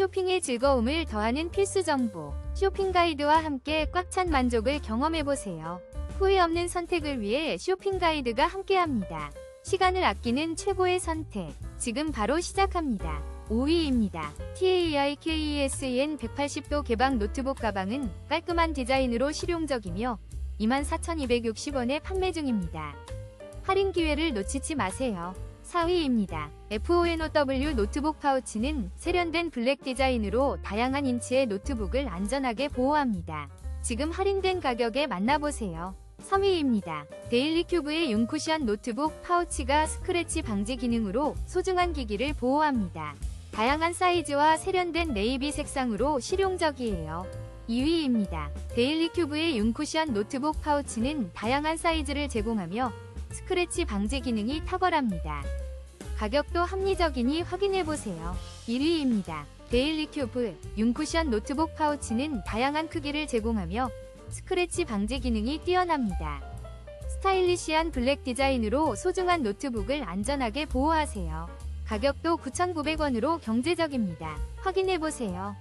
쇼핑의 즐거움을 더하는 필수 정보. 쇼핑 가이드와 함께 꽉 찬 만족을 경험해보세요. 후회 없는 선택을 위해 쇼핑 가이드가 함께합니다. 시간을 아끼는 최고의 선택. 지금 바로 시작합니다. 5위입니다. TAIKESEN 180도 개방 노트북 가방은 깔끔한 디자인으로 실용적이며 24,260원에 판매 중입니다. 할인 기회를 놓치지 마세요. 4위입니다. FONOW 노트북 파우치는 세련된 블랙 디자인으로 다양한 인치의 노트북을 안전하게 보호합니다. 지금 할인된 가격에 만나보세요. 3위입니다. 데일리 큐브의 윤쿠션 노트북 파우치가 스크래치 방지 기능으로 소중한 기기를 보호합니다. 다양한 사이즈와 세련된 네이비 색상으로 실용적이에요. 2위입니다. 데일리 큐브의 윤쿠션 노트북 파우치는 다양한 사이즈를 제공하며 스크래치 방지 기능이 탁월합니다. 가격도 합리적이니 확인해보세요. 1위입니다. 데일리 큐브 윤쿠션 노트북 파우치는 다양한 크기를 제공하며 스크래치 방지 기능이 뛰어납니다. 스타일리시한 블랙 디자인으로 소중한 노트북을 안전하게 보호하세요. 가격도 9,900원으로 경제적입니다. 확인해보세요.